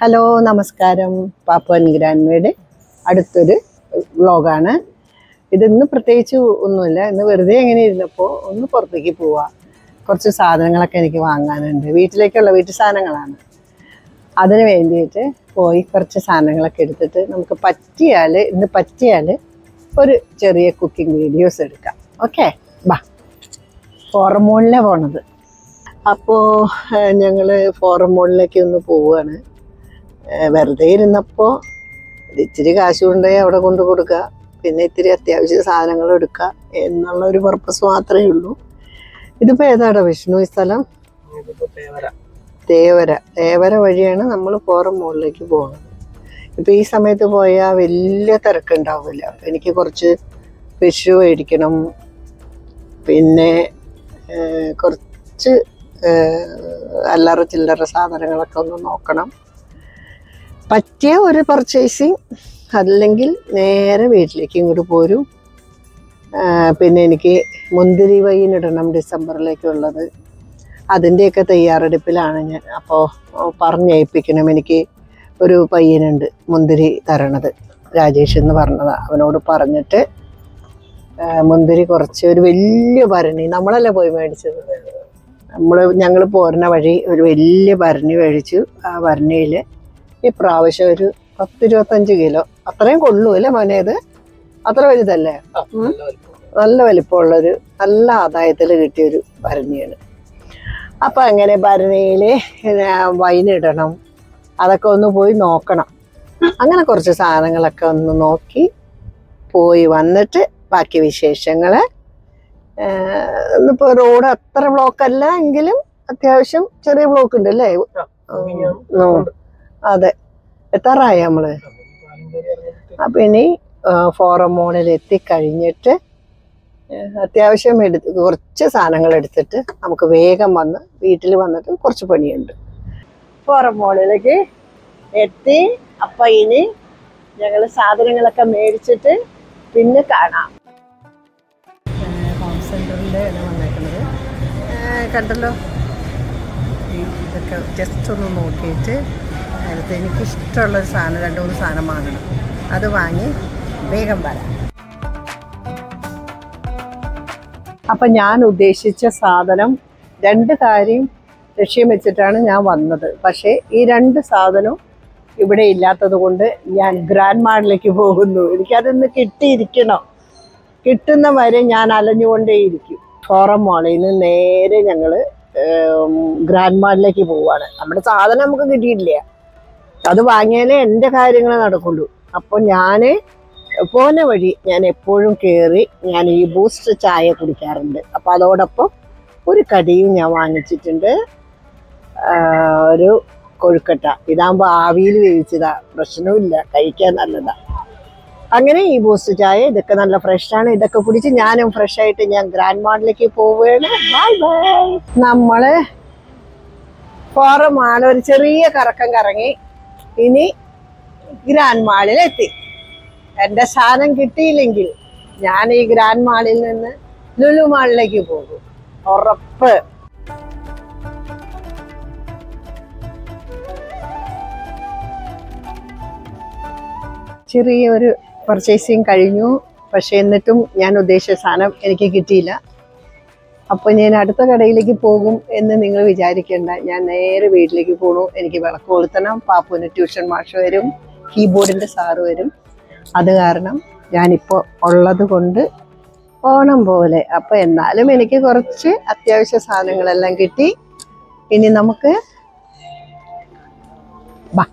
Hello നമസ്കാരം. പാപ്പൻ ഗ്രാൻഡ്മേഡ് അടുത്തൊരു വ്ളോഗാണ്. ഇതിന്ന് പ്രത്യേകിച്ച് ഒന്നുമില്ല. ഇന്ന് വെറുതെ എങ്ങനെ ഇരുന്നപ്പോൾ ഒന്ന് പുറത്തേക്ക് പോവാം. കുറച്ച് സാധനങ്ങളൊക്കെ എനിക്ക് വാങ്ങാനുണ്ട്. വീട്ടിലേക്കുള്ള വീട്ടു സാധനങ്ങളാണ്. അതിന് വേണ്ടിയിട്ട് പോയി കുറച്ച് സാധനങ്ങളൊക്കെ എടുത്തിട്ട് നമുക്ക് പറ്റിയാൽ ഇന്ന് പറ്റിയാൽ ഒരു ചെറിയ കുക്കിംഗ് വീഡിയോസ് എടുക്കാം. ഓക്കെ ബാ. ഫോറമോളിലെ പോണത്. അപ്പോൾ ഞങ്ങൾ ഫോറം മോളിലേക്ക് ഒന്ന് പോവുകയാണ് വെറുതെ ഇരുന്നപ്പോൾ ഇച്ചിരി കാശ് കൊണ്ടുപോയി അവിടെ കൊണ്ട് കൊടുക്കുക. പിന്നെ ഇത്തിരി അത്യാവശ്യ സാധനങ്ങൾ എടുക്കുക എന്നുള്ള ഒരു പർപ്പസ് മാത്രമേ ഉള്ളൂ. ഇതിപ്പോൾ ഏതാടാ വിഷ്ണു ഈ സ്ഥലം? തേവര. തേവര. വഴിയാണ് നമ്മൾ ഫോറം മുകളിലേക്ക് പോകുന്നത്. ഇപ്പം ഈ സമയത്ത് പോയാൽ വലിയ തിരക്കുണ്ടാവില്ല. എനിക്ക് കുറച്ച് ഫിഷ് മേടിക്കണം. പിന്നെ കുറച്ച് അല്ലറ ചില്ലറ സാധനങ്ങളൊക്കെ ഒന്ന് നോക്കണം. പറ്റിയ ഒരു പർച്ചേസിങ് അല്ലെങ്കിൽ നേരെ വീട്ടിലേക്ക് ഇങ്ങോട്ട് പോരും. പിന്നെ എനിക്ക് മുന്തിരി വൈൻ ഇടണം ഡിസംബറിലേക്കുള്ളത്. അതിന്റെയൊക്കെ തയ്യാറെടുപ്പിലാണ് ഞാൻ. അപ്പോൾ പറഞ്ഞേൽപ്പിക്കണം എനിക്ക് ഒരു പയ്യനുണ്ട് മുന്തിരി തരണത്. രാജേഷ് എന്ന് പറഞ്ഞതാണ് അവനോട് പറഞ്ഞിട്ട് മുന്തിരി കുറച്ച് ഒരു വലിയ ഭരണി. നമ്മളല്ലേ പോയി മേടിച്ചത്? നമ്മൾ ഞങ്ങൾ പോരുന്ന വഴി ഒരു വലിയ ഭരണി മേടിച്ചു. ആ ഭരണിയിൽ ഈ പ്രാവശ്യം ഒരു പത്തിരുപത്തഞ്ച് കിലോ. അത്രയും കൊള്ളൂ അല്ലേ മോനെ ഇത്? അത്ര വലുതല്ലേ. നല്ല വലിപ്പമുള്ളൊരു നല്ല ആദായത്തിൽ കിട്ടിയൊരു ഭരണിയാണ്. അപ്പം അങ്ങനെ ഭരണിയിൽ വൈനിടണം അതൊക്കെ ഒന്ന് പോയി നോക്കണം. അങ്ങനെ കുറച്ച് സാധനങ്ങളൊക്കെ ഒന്ന് നോക്കി പോയി വന്നിട്ട് ബാക്കി വിശേഷങ്ങൾ ഇന്നിപ്പോൾ റോഡ് അത്ര ബ്ലോക്കല്ല എങ്കിലും അത്യാവശ്യം ചെറിയ ബ്ലോക്ക് ഉണ്ട് അല്ലേ. അതെ. എത്താറായി നമ്മൾ? അപ്പൊ ഇനി ഫോറം മോണിൽ എത്തിക്കഴിഞ്ഞിട്ട് അത്യാവശ്യം എടുത്ത് കുറച്ച് സാധനങ്ങൾ എടുത്തിട്ട് നമുക്ക് വേഗം വന്ന് വീട്ടിൽ വന്നിട്ട് കുറച്ച് പണിയുണ്ട്. ഫോറം മോളിലേക്ക് എത്തി അപ്പൊ ഇനി ഞങ്ങൾ സാധനങ്ങളൊക്കെ മേടിച്ചിട്ട് പിന്നെ കാണാം. ഹോം സെന്ററിലാണ് വന്നേക്കുന്നത്. കണ്ടല്ലോ? ഇതൊക്കെ ജസ്റ്റ് ഒന്ന് നോക്കിയിട്ട് അതിനകത്ത് എനിക്കിഷ്ടമുള്ളൊരു സാധനം രണ്ട് മൂന്ന് സാധനം വാങ്ങണം. അത് വാങ്ങി വേഗം വരാം. അപ്പം ഞാൻ ഉദ്ദേശിച്ച സാധനം രണ്ട് കാര്യം ലക്ഷ്യം വെച്ചിട്ടാണ് ഞാൻ വന്നത്. പക്ഷേ ഈ രണ്ട് സാധനവും ഇവിടെ ഇല്ലാത്തത് കൊണ്ട് ഞാൻ ഗ്രാൻഡ് മാളിലേക്ക് പോകുന്നു. എനിക്കതൊന്ന് കിട്ടിയിരിക്കണം. കിട്ടുന്ന വരെ ഞാൻ അലഞ്ഞുകൊണ്ടേയിരിക്കും. ഫോറം മോളിൽ നിന്ന് നേരെ ഞങ്ങൾ ഗ്രാൻഡ് മാളിലേക്ക് പോവാണ് നമ്മുടെ സാധനം നമുക്ക് കിട്ടിയിട്ടില്ല. അത് വാങ്ങിയാലേ എന്റെ കാര്യങ്ങൾ നടക്കുള്ളൂ. അപ്പോൾ ഞാൻ പോന്ന വഴി ഞാൻ എപ്പോഴും കയറി ഞാൻ ഈ ബൂസ്റ്റ് ചായ കുടിക്കാറുണ്ട്. അപ്പോൾ അതോടൊപ്പം ഒരു കടിയും ഞാൻ വാങ്ങിച്ചിട്ടുണ്ട്. ഒരു കൊഴുക്കട്ട. ഇതാകുമ്പോൾ ആവിയിൽ വേവിച്ചതാ. ഇല്ല കഴിക്കാൻ നല്ലതാ. അങ്ങനെ ഈ ബൂസ്റ്റ് ചായ ഇതൊക്കെ നല്ല ഫ്രഷാണ് ഇതൊക്കെ കുടിച്ച് ഞാനും ഫ്രഷ് ആയിട്ട് ഞാൻ ഗ്രാൻഡ് മാളിലേക്ക് പോവുകയാണ്. ബൈ ബൈ നമ്മൾ ഫോറം ഒരു ചെറിയ കറക്കം കറങ്ങി ഇനി ഗ്രാൻഡ് മാളിലെത്തി എന്റെ സാധനം കിട്ടിയില്ലെങ്കിൽ ഞാൻ ഈ ഗ്രാൻഡ് മാളിൽ നിന്ന് ലുലു മാളിലേക്ക് പോകും. ഉറപ്പ്. ചെറിയൊരു പർച്ചേസിങ് കഴിഞ്ഞു. പക്ഷേ എന്നിട്ടും ഞാൻ ഉദ്ദേശിച്ച സാധനം എനിക്ക് കിട്ടിയില്ല. അപ്പോൾ ഞാൻ അടുത്ത കടയിലേക്ക് പോകും എന്ന് നിങ്ങൾ വിചാരിക്കേണ്ട. ഞാൻ നേരെ വീട്ടിലേക്ക് പോണു. എനിക്ക് വിളക്ക് കൊളുത്തണം. പാപ്പുവിന് ട്യൂഷൻ മാഷ് വരും. കീബോർഡിന്റെ സാറ് വരും. അത് കാരണം ഞാനിപ്പോൾ ഉള്ളത് കൊണ്ട് ഓണം പോലെ. അപ്പോൾ എന്നാലും എനിക്ക് കുറച്ച് അത്യാവശ്യ സാധനങ്ങളെല്ലാം കിട്ടി. ഇനി നമുക്ക് ബാ.